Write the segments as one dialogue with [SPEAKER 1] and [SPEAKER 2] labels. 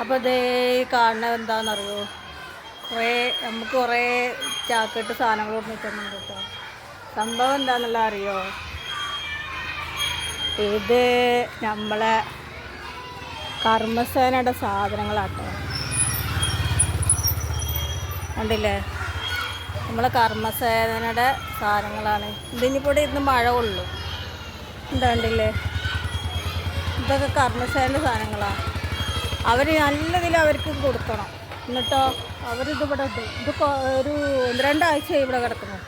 [SPEAKER 1] അപ്പോൾ ഇതേ കാണുന്നത് എന്താണെന്നറിയോ? കുറേ നമുക്ക് കുറേ ചാക്കിട്ട് സാധനങ്ങൾ കൊണ്ടിട്ടുണ്ട് കേട്ടോ. സംഭവം എന്താണെന്നുള്ള അറിയോ ഇത് നമ്മളെ കർമ്മസേനയുടെ സാധനങ്ങളാട്ടോ. കണ്ടില്ലേ? നമ്മളെ കർമ്മസേനയുടെ സാധനങ്ങളാണ്. ഇതിനിപ്പോൾ ഇവിടെ ഇന്ന് മഴ കൊള്ളു. എന്താ കണ്ടില്ലേ ഇതൊക്കെ കർമ്മസേനയുടെ സാധനങ്ങളാണ് അവർ നല്ലതിൽ അവർക്ക് കൊടുക്കണം. എന്നിട്ടോ അവരിത് ഇവിടെ ഇട്ട് ഇത് ഒരു ഒന്ന് രണ്ടാഴ്ച ഇവിടെ കിടക്കുന്നു.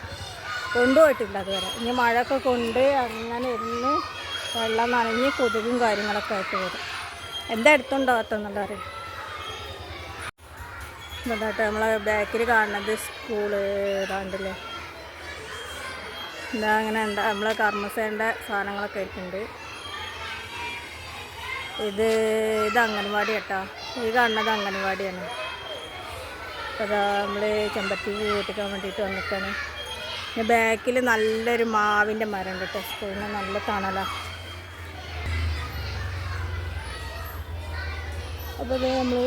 [SPEAKER 1] കൊണ്ടുപോയിട്ടില്ല അതുവരെ ഇനി മഴയൊക്കെ കൊണ്ട് അങ്ങനെ ഇരുന്ന് വെള്ളം നനഞ്ഞ് കൊതുകും കാര്യങ്ങളൊക്കെ ആയിട്ട് വരും. എന്താ എടുത്തുണ്ടാകത്തെന്നുള്ള അറിയാം. ഇതാട്ടെ നമ്മളെ ബാക്കിൽ കാണുന്നത് സ്കൂൾ ഇതാണ്ടല്ലേ? എന്താ അങ്ങനെ എന്താ നമ്മൾ കർമ്മസേന്റെ സാധനങ്ങളൊക്കെ ആയിട്ടുണ്ട്. ഇത് ഇത് അംഗൻവാടി കേട്ടോ ഈ കാണുന്നത് അംഗൻവാടിയാണ്. അപ്പോൾ അതാ നമ്മൾ ചെമ്പത്തി വീട്ടിക്കാൻ വേണ്ടിയിട്ട് വന്നിട്ടാണ്. പിന്നെ ബാക്കിൽ നല്ലൊരു മാവിന്റെ മരം ഉണ്ട് കേട്ടോ സ്കൂളിന് നല്ല തണലാണ് അപ്പോൾ ഇത് നമ്മൾ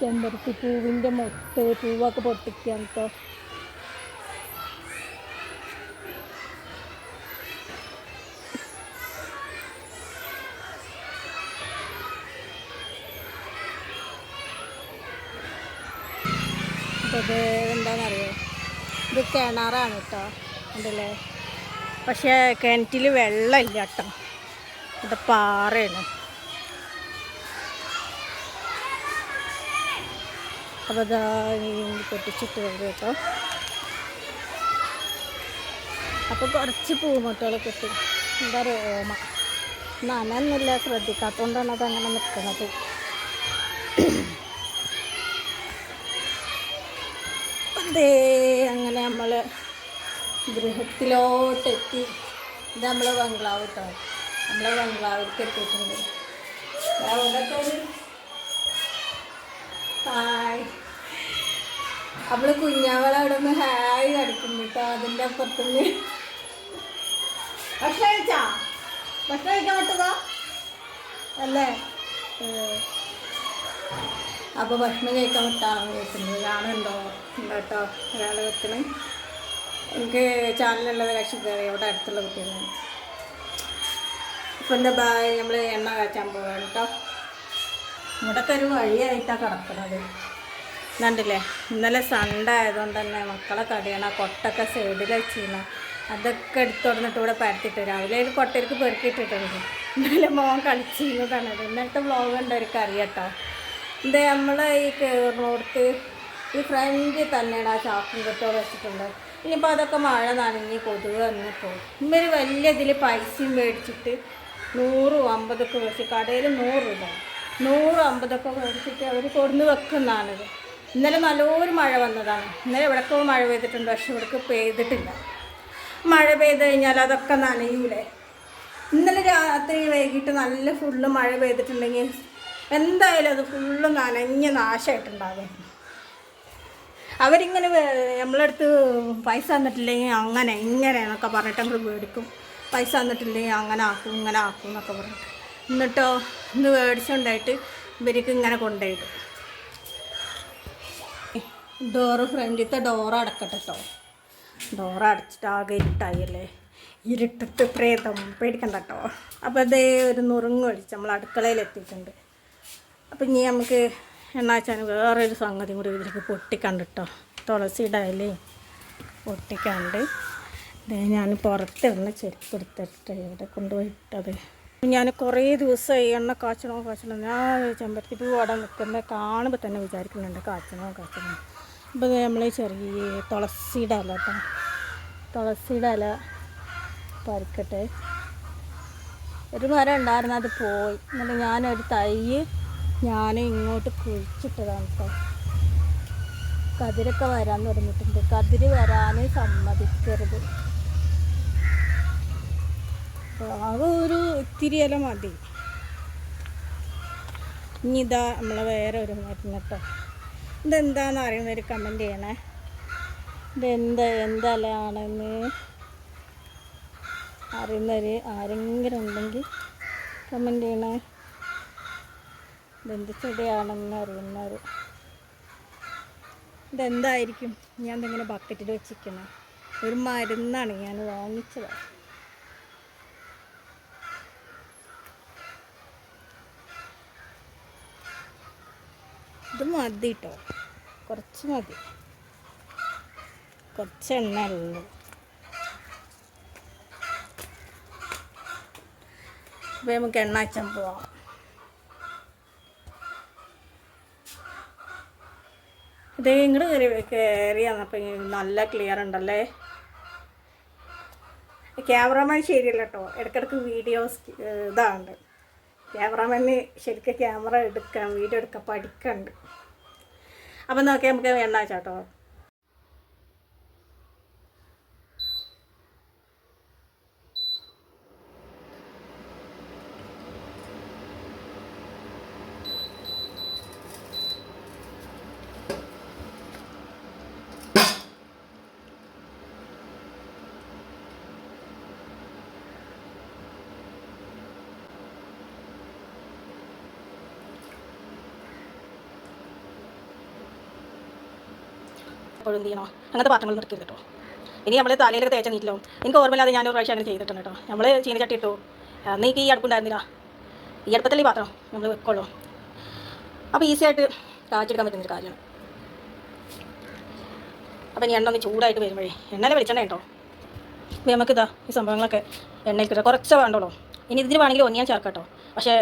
[SPEAKER 1] ചെമ്പരത്തി പൂവിന്റെ മൊട്ട് പൂവൊക്കെ പൊട്ടിക്കാൻ കേട്ടോ ഇത് എന്താണെന്നറിയോ? ഇത് കിണറാണ് കേട്ടോ ഉണ്ടല്ലേ പക്ഷേ കിണറ്റിൽ വെള്ളമില്ല കേട്ടോ ഇത് പാറയാണ്. അപ്പോൾ ഇതാ പൊട്ടിച്ചിട്ട് വരും കേട്ടോ. അപ്പോൾ കുറച്ച് പൂമുട്ടുകൾ ഇട്ടു എന്താ പറയുക ഓമ. നനൊന്നുമില്ല ശ്രദ്ധിക്കാത്തതുകൊണ്ടാണ് അത് അങ്ങനെ നിൽക്കുന്നത് അതേ അങ്ങനെ നമ്മൾ ഗൃഹത്തിലോട്ടെത്തി. ഇത് നമ്മളെ ബംഗ്ലാവ് കേട്ടോ നമ്മളെ ബംഗ്ലാവിലേക്ക് എത്തിയിട്ടുണ്ട്. ദാ ഹായ്. അവൾ കുഞ്ഞാവളെ അവിടെ നിന്ന് ഹായ് കടിക്കുന്നു കേട്ടോ അതിന്റെ അപ്പുറത്തുനിന്ന്. ഭക്ഷണം കഴിച്ചാ? ഭക്ഷണം കഴിക്കാൻ പറ്റുക അല്ലേ. അപ്പോൾ ഭക്ഷണം കഴിക്കാൻ വിട്ടാണ് ചോദിച്ചിട്ടുണ്ട് ഒരാളുണ്ടോ കേട്ടോ ഒരാൾ വെക്കണേ. എനിക്ക് ചാനലുള്ളത് കക്ഷി കയറി ഇവിടെ അടുത്തുള്ള കുട്ടികളാണ്. ഇപ്പം എന്റെ ബായ് നമ്മൾ എണ്ണ കാച്ചാൻ പോവാണ് കേട്ടോ ഇവിടൊക്കെ ഒരു വഴിയായിട്ടാണ് കിടക്കുന്നത് കണ്ടില്ലേ? ഇന്നലെ സൺഡേ ആയതുകൊണ്ട് തന്നെ മക്കളെ കടിയണ കൊട്ടൊക്കെ സൈഡിൽ വെച്ചിരുന്ന. അതൊക്കെ എടുത്തുടന്നിട്ട് ഇവിടെ പരത്തിയിട്ട് രാവിലെ ഒരു കൊട്ടയിലേക്ക് പെറുക്കിയിട്ടിട്ടുണ്ട് ഇന്നലെ മോൻ കളിച്ചിരുന്നു കളിച്ചിരുന്നതാണ്. ഇന്നലത്തെ വ്ളോഗ് ഉണ്ട് അവർക്ക് അറിയാട്ടോ ഇത് നമ്മൾ ഈ കയറിനോടത്ത് ഈ ഫ്രണ്ടിൽ തന്നെയാണ് ആ ചാക്കും കെട്ടോടെ വെച്ചിട്ടുണ്ട്. ഇനിയിപ്പോൾ അതൊക്കെ മഴ നനഞ്ഞ് കൊതുക് തന്നെ പോകും ഇവർ വലിയ ഇതിൽ പൈസയും മേടിച്ചിട്ട് നൂറും അമ്പതൊക്കെ മേടിച്ച് കടയിൽ നൂറ് രൂപ. നൂറ് അമ്പതൊക്കെ മേടിച്ചിട്ട് അവർ കൊടുന്ന് വെക്കുന്നതാണിത് ഇന്നലെ നല്ലൊരു മഴ വന്നതാണ്. ഇന്നലെ ഇവിടൊക്കെ മഴ പെയ്തിട്ടുണ്ട് പക്ഷെ ഇവിടേക്ക് പെയ്തിട്ടില്ല. മഴ പെയ്ത് കഴിഞ്ഞാൽ അതൊക്കെ നനയൂലേ? ഇന്നലെ രാത്രി വൈകിട്ട് നല്ല ഫുള്ള് മഴ പെയ്തിട്ടുണ്ടെങ്കിൽ എന്തായാലും അത് ഫുള്ള് നനഞ്ഞ് നാശമായിട്ടുണ്ടാകും അവരിങ്ങനെ നമ്മളടുത്ത് പൈസ തന്നിട്ടില്ലെങ്കിൽ അങ്ങനെ ഇങ്ങനെ എന്നൊക്കെ പറഞ്ഞിട്ട് നമ്മൾ മേടിക്കും പൈസ തന്നിട്ടില്ലെങ്കിൽ അങ്ങനെ ആക്കും ഇങ്ങനെ ആക്കും എന്നൊക്കെ പറഞ്ഞിട്ട്. എന്നിട്ടോ ഇന്ന് മേടിച്ചുകൊണ്ടായിട്ട് ഇവർക്ക് ഇങ്ങനെ കൊണ്ടുപോയിടും. ഡോറ് ഫ്രണ്ടിലത്തെ ഡോറ് അടക്കട്ടെ കേട്ടോ ഡോറ് അടച്ചിട്ട് ആകെ ഇരുട്ടായല്ലേ? ഇരുട്ടിട്ട് പ്രേതം പേടിക്കണ്ട കേട്ടോ അപ്പോൾ അതേ ഒരു നുറുങ്ങ് ഒഴിച്ച് നമ്മൾ അടുക്കളയിൽ എത്തിയിട്ടുണ്ട് അപ്പം ഇനി നമുക്ക് എണ്ണാച്ചാൻ വേറൊരു സംഗതി കൂടി ഇതിലേക്ക് പൊട്ടിക്കണ്ട് കേട്ടോ തുളസിയുടെ ഇലയും പൊട്ടിക്കാണ്ട്. ദേ ഞാൻ പുറത്ത് എണ്ണ ചെരുപ്പെടുത്തിട്ട് ഇവിടെ കൊണ്ടുപോയിട്ടത്. ഞാൻ കുറേ ദിവസമായി എണ്ണ കാച്ചണോ കാച്ചണോ ഞാൻ ചെമ്പരത്തി പൂ അവിടെ നിൽക്കുന്നത് കാണുമ്പോൾ തന്നെ വിചാരിക്കുന്നുണ്ട് കാച്ചണോ കാച്ചണോ. അപ്പോൾ നമ്മൾ ചെറിയ തുളസിയുടെ ഇല കേട്ടോ തുളസിയുടെ ഇല പറിക്കട്ടെ. ഒരു മരം ഉണ്ടായിരുന്നു അത് പോയി. എന്നിട്ട് ഞാനൊരു തൈ ഞാൻ ഇങ്ങോട്ട് കുഴിച്ചിട്ടതാണ് കേട്ടോ കതിരൊക്കെ വരാൻ തുടങ്ങിയിട്ടുണ്ട്. കതിര് വരാൻ സമ്മതിക്കരുത്. ആകെ ഒരു ഇത്തിരി മതി. ഇനി ഇതാ നമ്മളെ വേറെ ഒരു മരുന്ന് കേട്ടോ ഇതെന്താന്ന് അറിയുന്നവർ കമന്റ് ചെയ്യണേ. ഇതെന്ത് എന്തലാണെന്ന് അറിയുന്നവർ ആരെങ്കിലും ഉണ്ടെങ്കിൽ കമന്റ് ചെയ്യണേ. ഇതെന്ത് ചെടിയാണെന്ന് ഇതെന്തായിരിക്കും? ഞാൻ ഇതിങ്ങനെ ബക്കറ്റിൽ വെച്ചിരിക്കുന്നത് ഒരു മരുന്നാണ് ഞാൻ വാങ്ങിച്ചത്. ഇത് മതി കേട്ടോ കുറച്ച് മതി. കുറച്ച് എണ്ണ ഉള്ളൂ. നമുക്ക് എണ്ണ അച്ഛൻ പോവാം. ഇത് ഇങ്ങോട്ട് കയറി കയറി വന്നപ്പോൾ നല്ല ക്ലിയർ ഉണ്ടല്ലേ? ക്യാമറമാൻ ശരിയല്ല കേട്ടോ ഇടയ്ക്കിടയ്ക്ക് വീഡിയോസ് ഇതാണ്ട് ക്യാമറമാന് ശരിക്കും ക്യാമറ എടുക്കാം വീഡിയോ എടുക്കാൻ പഠിക്കണ്ട്. അപ്പം നോക്കിയാൽ നമുക്ക് എണ്ണ വെച്ചാട്ടോ
[SPEAKER 2] എപ്പോഴും എന്ത് ചെയ്യണോ? അങ്ങനത്തെ പാത്രങ്ങൾ നിർത്തി കേട്ടോ. ഇനി നമ്മൾ തലയിലൊക്കെ തേച്ച നീറ്റിലോ? എനിക്ക് ഓർമ്മയില്ലാതെ ഞാൻ ഒരു പ്രാവശ്യം അങ്ങനെ ചെയ്തിട്ടുണ്ട് കേട്ടോ. നമ്മൾ ചീനച്ചട്ടി ഇട്ടു. അന്നേക്ക് ഈ അടുപ്പുണ്ടായിരുന്നില്ല ഈ അടുപ്പത്തിൽ ഈ പാത്രം നമ്മൾ വെക്കുള്ളൂ. അപ്പോൾ ഈസി ആയിട്ട് കാച്ചെടുക്കാൻ പറ്റുന്നൊരു കാര്യമാണ്. അപ്പോൾ ഇനി എണ്ണ ഒന്ന് ചൂടായിട്ട് വരുമ്പോഴേ എണ്ണയിൽ വെളിച്ചെണ്ണ കേട്ടോ അപ്പോൾ നമുക്ക് ഇതാ ഈ സംഭവങ്ങളൊക്കെ എണ്ണയിൽ കിട്ടുക കുറച്ച് വേണ്ടുള്ളൂ. ഇനി ഇതിന് വേണമെങ്കിൽ ഒന്നിയാൻ ചേർക്കാം കേട്ടോ. പക്ഷേ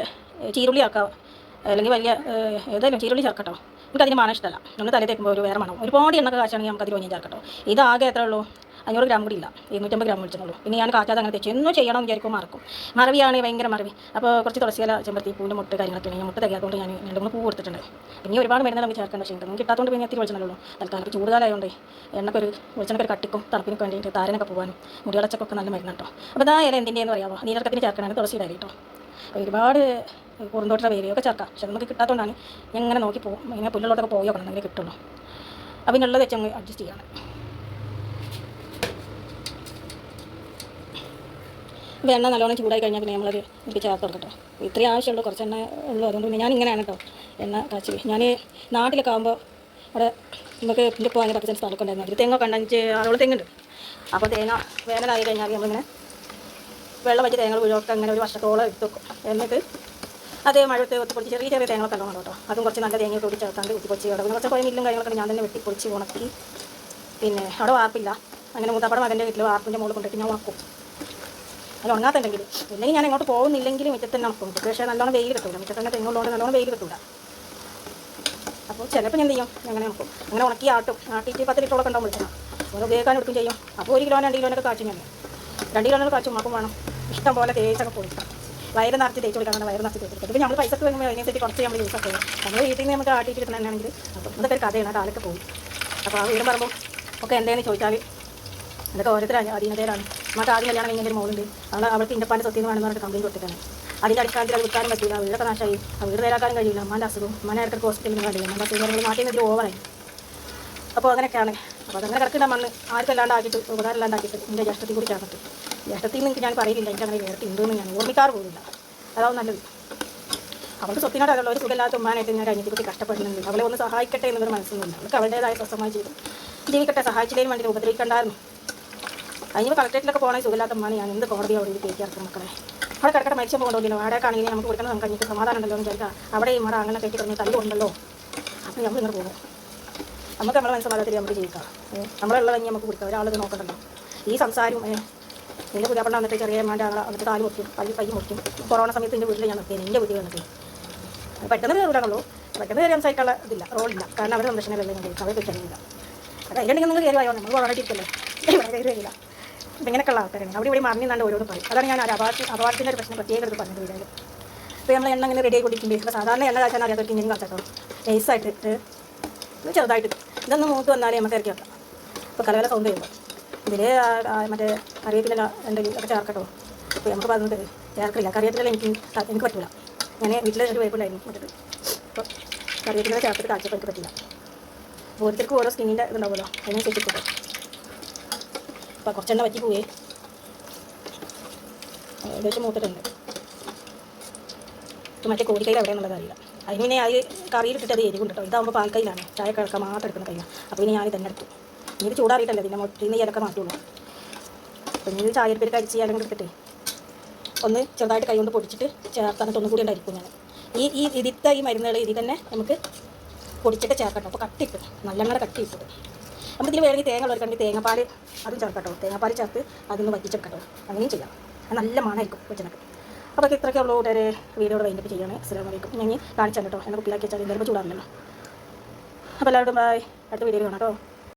[SPEAKER 2] ചീരുള്ളി ചേർക്കാം. അല്ലെങ്കിൽ വലിയ ഏതായാലും ചീരുള്ളി ചേർക്കാം കേട്ടോ. എനിക്കതിന് മണം ഇഷ്ടമല്ല നമ്മൾ തലയിൽ തേക്കുമ്പോൾ ഒരു വേറെ മണം ഒരുപാട് എണ്ണ കാച്ചാണെങ്കിൽ നമുക്ക് അതിൽ ഒന്നും ചേർക്കട്ടോ ഇത് ആകെ എത്ര ഉള്ളൂ? അഞ്ഞൂറ് ഗ്രാം കൂടി ഇല്ല. ഇരുന്നൂറ്റമ്പത് ഗ്രാം വിളിച്ചുള്ളൂ പിന്നെ ഞാൻ കാച്ചാതെ അങ്ങനെ തെച്ചു എന്നും ചെയ്യണം എന്ന് വിചാരിക്കും മറക്കും. മറവിയാണ് ഭയങ്കര മറവി. അപ്പോൾ കുറച്ച് തുളസിയില ചെമ്പത്തി പൂവിന്റെ മുട്ട് കാര്യങ്ങളൊക്കെ ഞാൻ മുട്ട് തികയാത്തതുകൊണ്ട് ഞാൻ രണ്ട് മൂന്ന് പൂ കൊടുത്തിട്ടുണ്ട്. ഇനി ഒരുപാട് മരുന്ന് നമുക്ക് ചേർക്കേണ്ട പക്ഷേ നമുക്ക് കിട്ടാത്തതുകൊണ്ട് പിന്നെ എത്തി വിളിച്ചല്ലോ തൽക്കാലം ചൂടുകാലമായതുകൊണ്ട് എണ്ണക്ക് എണ്ണക്കൊരു വെളിച്ചെണ്ണക്ക് ഒരു കട്ടിക്കും തണുപ്പിനൊക്കെ വേണ്ടിയിട്ട് താരനൊക്കെ പോകാനും മുടിയളച്ചൊക്കെ നല്ല മരുന്ന് കേട്ടോ. അപ്പോൾ ഇതായാലും എന്തിന്റെയെന്ന് പറയാമോ? നീരക്കത്തിന് ചേർക്കാനാണ് തുളസിയുടെ കേട്ടോ. ഒരുപാട് കുറുന്തോട്ടിലെ വേരിയൊക്കെ ചേർക്കാം. പക്ഷെ നമുക്ക് കിട്ടാത്തതുകൊണ്ടാണ് ഞാൻ ഇങ്ങനെ നോക്കി പോകും ഇങ്ങനെ പുല്ലിലോട്ടൊക്കെ പോയോ അങ്ങനെ കിട്ടുള്ളൂ. അപ്പം ഇതിനുള്ളത് വെച്ച് അങ്ങ് അഡ്ജസ്റ്റ് ചെയ്യണം. എണ്ണ നല്ലോണം ചൂടായി കഴിഞ്ഞാൽ പിന്നെ നമ്മളത് എനിക്ക് ചേർത്ത് കൊടുക്കട്ടോ. ഇത്രയും ആവശ്യമുള്ളൂ. കുറച്ച് എണ്ണ ഉള്ളൂ. അതുകൊണ്ട് പിന്നെ ഞാൻ ഇങ്ങനെയാണ് കേട്ടോ എണ്ണ കാച്ചി ഞാൻ നാട്ടിലൊക്കെ ആകുമ്പോൾ അവിടെ നമുക്ക് ഇതിന്റെ പോകാൻ പത്ത് സ്ഥലമൊക്കെ ഉണ്ടായിരുന്നു. അതിൽ തെങ്ങൊക്കെ ഉണ്ട് അഞ്ച് ആറോളം തെങ്ങുണ്ട് അപ്പോൾ തേങ്ങ വേനലായി കഴിഞ്ഞാൽ നമ്മളിങ്ങനെ വെള്ളം വെച്ച് തേങ്ങ വീഴൊക്കെ അങ്ങനെ ഒരു വർഷത്തോളം എടുത്തു വെക്കും. എന്നിട്ട് അതേ മഴത്തെ ഒത്തുപൊടിച്ച് ചെറിയ ചെറിയ തേങ്ങകളൊക്കെ ഉണ്ടാവും കേട്ടോ അതും കുറച്ച് നല്ല തേങ്ങ കൂടി ചേർത്താണ്ട് കുത്തിപ്പൊടിച്ച് അവിടെ കുറച്ച് കുറെ മില്ലും കാര്യങ്ങളൊക്കെ ഞാൻ തന്നെ വെട്ടി പൊളിച്ച് ഉണക്കി. പിന്നെ അവിടെ വാർപ്പില്ല. അങ്ങനെ മൂത്താപ്പട മകന്റെ വീട്ടിൽ വാർപ്പിന്റെ മുകളിൽ കൊണ്ടിട്ട് ഞാൻ ഉണക്കും. അത് ഉണങ്ങാത്തുണ്ടെങ്കിൽ ഇല്ലെങ്കിൽ ഞാൻ എങ്ങോട്ട് പോകുന്നില്ലെങ്കിലും മുറ്റത്ത് തന്നെ ഉണക്കും. പക്ഷേ നല്ലോണം വെയിൽ കിട്ടില്ല മുറ്റത്ത് തന്നെ തെങ്ങുള്ളതുകൊണ്ട് നല്ലോണം വെയിൽ കിട്ടില്ല അപ്പോൾ ചിലപ്പോൾ ഞാൻ ചെയ്യും അങ്ങനെ ഉണക്കും. അങ്ങനെ ഉണക്കി ആട്ടും. ആട്ടിയിട്ട് പത്ത് ലിറ്ററോളം ഉണ്ടാവും വിളിക്കണം ഓരോ ഉപയോഗിക്കാൻ എടുക്കും ചെയ്യും. അപ്പോൾ ഒരു കിലോനോ രണ്ട് കിലോനൊക്കെ കാച്ചും ഞാൻ. രണ്ട് കിലോനൊക്കെ കാച്ചും ഉണക്കും വേണം. ഇഷ്ടം പോലെ തേച്ചൊക്കെ പോയി വയറ് നിറച്ച് തേച്ച് കൊടുക്കാൻ വയറ് നിറച്ച് തേച്ച് കൊടുക്കും. നമ്മൾ പൈസക്ക് വാങ്ങുമ്പോൾ അതിനനുസരിച്ച് കുറച്ച് നമ്മൾ യൂസ് ഒക്കെ നമ്മൾ വീട്ടിൽ നിന്ന് നമുക്ക് ആട്ടിയിട്ട് കിട്ടണമെങ്കിൽ അപ്പം അതൊക്കെ ഒരു കഥയാണ്. കാലൊക്കെ പോകും. അപ്പോൾ ആ വീടും പറയുമ്പോൾ ഒക്കെ എന്തേന്ന് ചോദിച്ചാൽ അതൊക്കെ ഓരോരുത്തർ അധീനതയിലാണ്. നമുക്ക് ആദ്യം കല്യാണം കഴിഞ്ഞ ഒരു മോളുണ്ട്. അവൾ അവൾക്ക് ഇന്നപ്പാന്റെ സ്വത്തിന് വേണമെന്ന് പറഞ്ഞിട്ട് കമ്പനി കൊടുത്തിട്ടാണ് അതിന്റെ അടിസ്ഥാനത്തിൽ അത് വിൽക്കാനും പറ്റില്ല വീടൊക്കെ നാശമായി. വീട് നേരാക്കാനും കഴിയില്ല അമ്മാന്റെ അസുഖം അമ്മാനെ ഇടയ്ക്ക് ഹോസ്പിറ്റലിൽ നിന്ന് കഴിയില്ല നമ്മുടെ അസുഖങ്ങൾ മാറ്റി ഓവറായി അപ്പോൾ അങ്ങനെയൊക്കെയാണ്. അപ്പോൾ അതങ്ങനെ കിടക്കുന്ന മണ്ണ്. ആർക്കല്ലാണ്ടാക്കിയിട്ട് ഉപകാരമില്ലാണ്ടാക്കിയിട്ട് എന്റെ ജ്യേഷ്ഠത്തിൽ കൂടി ചേർന്നിട്ട് ജ്യേഷ്ഠത്തിൽ നിന്ന് ഞാൻ പറയില്ല എനിക്ക് അങ്ങനെ വേർത്തിണ്ടെന്ന് ഞാൻ ഓർമ്മിക്കാറ് പോലില്ല അതാവും നല്ലത്. അവൾക്ക് സ്വത്തിനോടുള്ള ഒരു സുഖമില്ലാത്ത ഉമ്മാനായിട്ട് ഞാൻ കഴിഞ്ഞിട്ട് കുട്ടി കഷ്ടപ്പെടുന്നുണ്ട്. അവളെ ഒന്ന് സഹായിക്കട്ടെ എന്നൊരു മനസ്സൊന്നുമില്ല അവൾക്ക് അവളുടേതായ സ്വസ്ഥമായി ചെയ്തു ജീവിക്കട്ടെ സഹായിച്ചതിന് വേണ്ടി ഉപദ്രവിക്കണ്ടായിരുന്നു. അതിന് കളക്ടറേറ്റിലൊക്കെ പോകണേ സുഖമില്ലാത്ത ഉമ്മാണ് ഞാൻ എന്ത് കോടതി അവിടെ കേൾക്കാറ് മക്കളെ. അവിടെ കിടക്കട്ടെ മരിച്ചു പോകണ്ടല്ലോ വാടകയാണെങ്കിൽ നമുക്ക് കൊടുക്കണം നമുക്ക് സമാധാനം ഉണ്ടല്ലോ എന്ന് വിചാരിക്കാം. അവിടെ ഇവിടെ അങ്ങനെ കെട്ടി കിടന്ന് തല്ലി അപ്പം നമ്മൾ ഇങ്ങനെ പോകും. നമുക്ക് നമ്മുടെ മനസ്സമാധാനത്തിൽ നമുക്ക് ജീവിക്കാം. നമ്മളുള്ളത് നമ്മളുള്ള കഴിഞ്ഞ് നമുക്ക് കൊടുക്കാം ഒരാളത് നോക്കണ്ടല്ലോ. ഈ സംസാരവും എന്റെ പുതിയ പണ്ട വന്നിട്ട് ചെറിയ അമ്മാന്റെ ആളെ വന്നിട്ട് കാൽ മുറിക്കും പല്ലി പൈ മുറിക്കും കൊറോണ സമയത്ത് എന്റെ വീട്ടിൽ ഞാൻ നിർത്തിയത് എന്റെ വീട്ടിൽ വന്നിട്ട്. പെട്ടെന്ന് കയറിവിടാനുള്ളൂ പെട്ടെന്ന് കയറി സംസാരിക്കാനുള്ള ഇതില്ല റോളില്ല. കാരണം അവർ സംരക്ഷണമല്ലേ ഞാൻ അവരെ കിട്ടുന്നില്ല അത് അതിലുണ്ടെങ്കിൽ നിങ്ങൾ കയറി വായോ നമ്മൾ വളരെ ഇരിക്കല്ലേ? വളരെ കയറി വരില്ല. അപ്പം ഇങ്ങനെയൊക്കെയുള്ള ആൾക്കാരാണ്. അവിടെ ഇവിടെ മറിഞ്ഞാണ്ട് ഓരോന്ന് പറയും. അതാണ് ഞാൻ ഒരു അപാർട്ടിന്റെ ഒരു പ്രശ്നം പ്രത്യേകം എടുത്ത് പറഞ്ഞത് വീടായാലും ഇപ്പോൾ നമ്മൾ എണ്ണ ഇങ്ങനെ റെഡി ആയി കൊണ്ടിരിക്കുമ്പോൾ സാധാരണ എണ്ണ കാച്ചാൻ അറിയാത്തവർക്ക് ഇങ്ങനെ കാച്ചാട്ടോ. നൈസായിട്ട് ചെറുതായിട്ട്. ഇതൊന്ന് മൂത്ത് വന്നാലേ നമുക്ക് ഇറക്കി വെക്കാം. ഇപ്പോൾ കലകല സൗണ്ട് ചെയ്യുമ്പോൾ ഇതിൽ മറ്റേ കറിവേപ്പില ഉണ്ടെങ്കിൽ ഒക്കെ ചേർക്കട്ടോ. അപ്പോൾ നമുക്ക് പറഞ്ഞിട്ട് ചേർക്കില്ല കറിവേപ്പില എനിക്ക് എനിക്ക് പറ്റില്ല ഞാൻ വീട്ടിൽ ഒരു വേപ്പുണ്ടായിരുന്നു മറ്റേ അപ്പോൾ കറിയത്തിലെ ചേർത്തിട്ട് കാഴ്ചപ്പോൾ എനിക്ക് പറ്റില്ല ഓരോരുത്തർക്കും ഓരോ സ്കിന്നിന്റെ ഇതുണ്ടാവുമല്ലോ. അതിനനുസരിച്ച് കിട്ടും അപ്പോൾ കുറച്ചെണ്ണ പറ്റി പോവേ. ഏകദേശം മൂത്തിട്ടുണ്ട്. മറ്റേ കോടിക്കൈ എവിടെയാണെന്നുള്ളത് അറിയില്ല അതിന് പിന്നെ അത് കറിയിലിട്ടിട്ട് അത് എരിവുണ്ട് കേട്ടോ. ഇതാകുമ്പോൾ പാൽക്കൈയിലാണ് ചായ കിടക്കാൻ മാത്രം എടുക്കുന്ന കൈയാണ് അപ്പോൾ ഇനി ഞാൻ തന്നെ എടുത്തു ഇത് ചൂടാറിയിട്ടല്ലേ മൊത്തത്തിൽ നിന്ന് ഇലക്കെ മാറ്റുള്ളൂ ഇനി ഇത് പേര് അരിച്ച് ഇലം എടുത്തിട്ട് ഒന്ന് ചെറുതായിട്ട് കൈ കൊണ്ട് പൊടിച്ചിട്ട് ചേർത്താന്നിട്ട് ഒന്നും കൂടി ഉണ്ടായിരിക്കും ഞാൻ. ഈ ഈ ഇതിത്തെ ഈ മരുന്നുകൾ ഇതിൽ തന്നെ നമുക്ക് പൊടിച്ചിട്ട് ചേർക്കട്ടോ അപ്പോൾ കട്ടിയിട്ട് നല്ലങ്ങനെ കട്ടിയിട്ടത് നമ്മൾ ഇതിൽ വേണമെങ്കിൽ തേങ്ങ ഉള്ളവർക്കാണെങ്കിൽ തേങ്ങാപ്പാൽ അതും ചേർക്കട്ടോ തേങ്ങാപ്പാൽ ചേർത്ത് അതൊന്ന് വറ്റിച്ചെടുക്കട്ടോ അങ്ങനെയും ചെയ്യാം. നല്ല മണമായിരിക്കും വെച്ചിനൊക്കെ അപ്പോൾ ഇത്രയൊക്കെ ഉള്ളൂ. ഒരു വീഡിയോ വൈൻഡപ്പ് ചെയ്യണേ. അസ്സലാമു അലൈക്കും. ഞാൻ കാണിച്ചാൽ കേട്ടോ. എന്നെ കുപ്പിയിലാക്കി വെച്ചാൽ എന്തായാലും ചൂടാറില്ലല്ലോ അപ്പോൾ എല്ലാവർക്കും ബൈ അടുത്ത വീഡിയോ കാണാം കേട്ടോ.